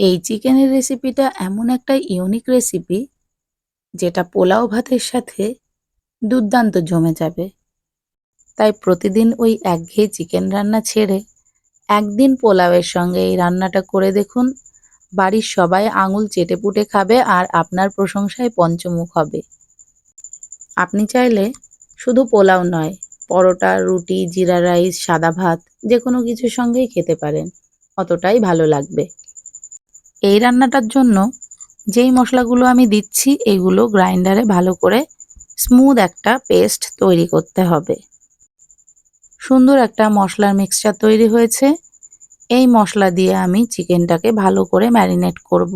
এই চিকেনের রেসিপিটা এমন একটা ইউনিক রেসিপি যেটা পোলাও ভাতের সাথে দুর্দান্ত জমে যাবে। তাই প্রতিদিন ওই একঘেয়ে চিকেন রান্না ছেড়ে একদিন পোলাওয়ের সঙ্গে এই রান্নাটা করে দেখুন। বাড়ির সবাই আঙুল চেটেপুটে খাবে আর আপনার প্রশংসায় পঞ্চমুখ হবে। আপনি চাইলে শুধু পোলাও নয়, পরোটা, রুটি, জিরা, রাইস, সাদা ভাত যে কোনো কিছুর সঙ্গেই খেতে পারেন। অতটাই ভালো লাগবে। এই রান্নাটার জন্য যেই মশলাগুলো আমি দিচ্ছি, এগুলো গ্রাইন্ডারে ভালো করে স্মুথ একটা পেস্ট তৈরি করতে হবে। সুন্দর একটা মশলার মিক্সচার তৈরি হয়েছে। এই মশলা দিয়ে আমি চিকেনটাকে ভালো করে ম্যারিনেট করব।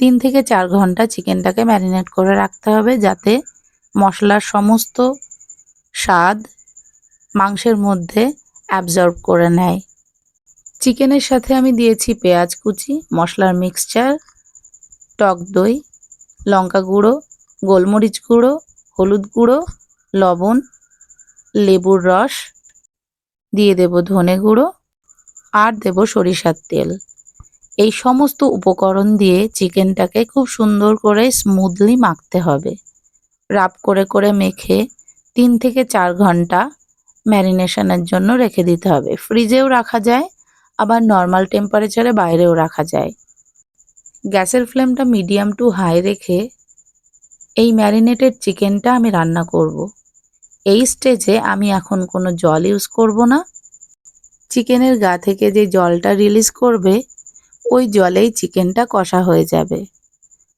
তিন থেকে চার ঘণ্টা চিকেনটাকে ম্যারিনেট করে রাখতে হবে যাতে মশলার সমস্ত স্বাদ মাংসের মধ্যে অ্যাবজর্ব করে নেয়। চিকেনের সাথে আমি দিয়েছি পেঁয়াজ কুচি, মশলার মিক্সচার টক দই, লঙ্কা গুঁড়ো, গোলমরিচ গুঁড়ো, হলুদ গুঁড়ো, লবণ, লেবুর রস, দিয়ে দেব ধনে গুঁড়ো আর দেব সরিষার তেল। এই সমস্ত উপকরণ দিয়ে চিকেনটাকে খুব সুন্দর করে স্মুথলি মাখতে হবে। রাব করে করে মেখে তিন থেকে চার ঘণ্টা ম্যারিনেশনের জন্য রেখে দিতে হবে। ফ্রিজেও রাখা যায় আবার নর্মাল টেম্পারেচারে বাইরেও রাখা যায়। গ্যাসের ফ্লেমটা মিডিয়াম টু হাই রেখে এই ম্যারিনেটেড চিকেনটা আমি রান্না করব। এই স্টেজে আমি এখন কোনো জল ইউজ করব না। চিকেনের গা থেকে যে জলটা রিলিজ করবে, ওই জলেই চিকেনটা কষা হয়ে যাবে।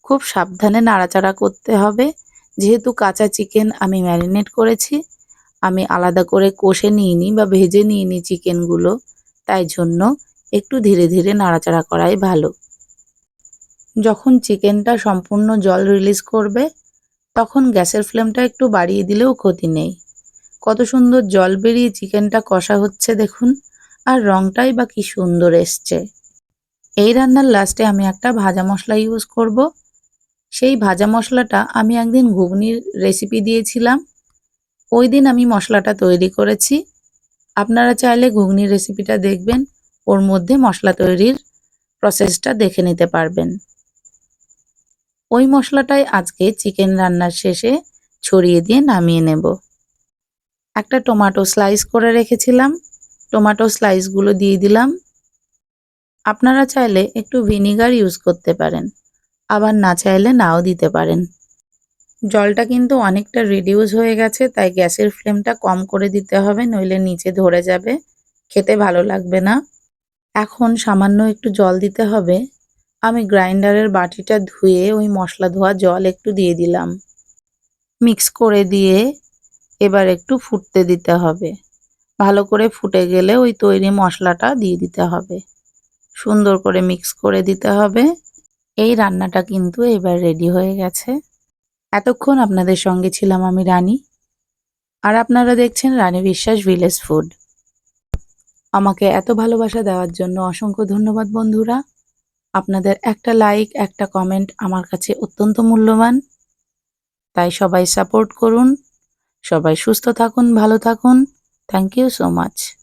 খুব সাবধানে নাড়াচাড়া করতে হবে। যেহেতু কাঁচা চিকেন আমি ম্যারিনেট করেছি, আমি আলাদা করে কষে নিইনি বা ভেজে নিইনি চিকেনগুলো তাই জন্য একটু ধীরে ধীরে নাড়াচাড়া করাই ভালো। যখন চিকেনটা সম্পূর্ণ জল রিলিজ করবে, তখন গ্যাসের ফ্লেমটা একটু বাড়িয়ে দিলেও ক্ষতি নেই। কত সুন্দর জল বেরিয়ে চিকেনটা কষা হচ্ছে দেখুন, আর রংটাই বা কি সুন্দর এসছে। এই রান্নার লাস্টে আমি একটা ভাজা মশলা ইউজ করব। সেই ভাজা মশলাটা আমি একদিন ঘুগনির রেসিপি দিয়েছিলাম। ওই দিন আমি মশলাটা তৈরি করেছি। আপনারা চাইলে ঘুগনির রেসিপিটা দেখবেন। ওর মধ্যে মশলা তৈরির প্রসেসটা দেখে নিতে পারবেন। ওই মশলাটাই আজকে চিকেন রান্নার শেষে ছড়িয়ে দিয়ে নামিয়ে নেব। একটা টমেটো স্লাইস করে রেখেছিলাম। টমেটো স্লাইসগুলো দিয়ে দিলাম। আপনারা চাইলে একটু ভিনিগার ইউজ করতে পারেন। আবার না চাইলে নাও দিতে পারেন। জলটা কিন্তু অনেকটা রিডিউস হয়ে গেছে, তাই গ্যাসের ফ্লেমটা কম করে দিতে হবে, নইলে নিচে ধরে যাবে, খেতে ভালো লাগবে না। এখন সামান্য একটু জল দিতে হবে। আমি গ্রাইন্ডারের বাটিটা ধুয়ে ওই মশলা ধোয়া জল একটু দিয়ে দিলাম। মিক্স করে দিয়ে এবার একটু ফুটতে দিতে হবে। ভালো করে ফুটে গেলে ওই তৈরি মশলাটা দিয়ে দিতে হবে। সুন্দর করে মিক্স করে দিতে হবে। এই রান্নাটা কিন্তু এবার রেডি হয়ে গেছে। এতক্ষণ আপনাদের সঙ্গে ছিলাম আমি রানী। আর আপনারা দেখছেন রানী বিশ্বাস ভিলেজ ফুড। আমাকে এত ভালোবাসা দেওয়ার জন্য অসংখ্য ধন্যবাদ, বন্ধুরা। আপনাদের একটা লাইক, একটা কমেন্ট আমার কাছে অত্যন্ত মূল্যবান। তাই সবাই সাপোর্ট করুন, সবাই সুস্থ থাকুন, ভালো থাকুন। Thank you so much.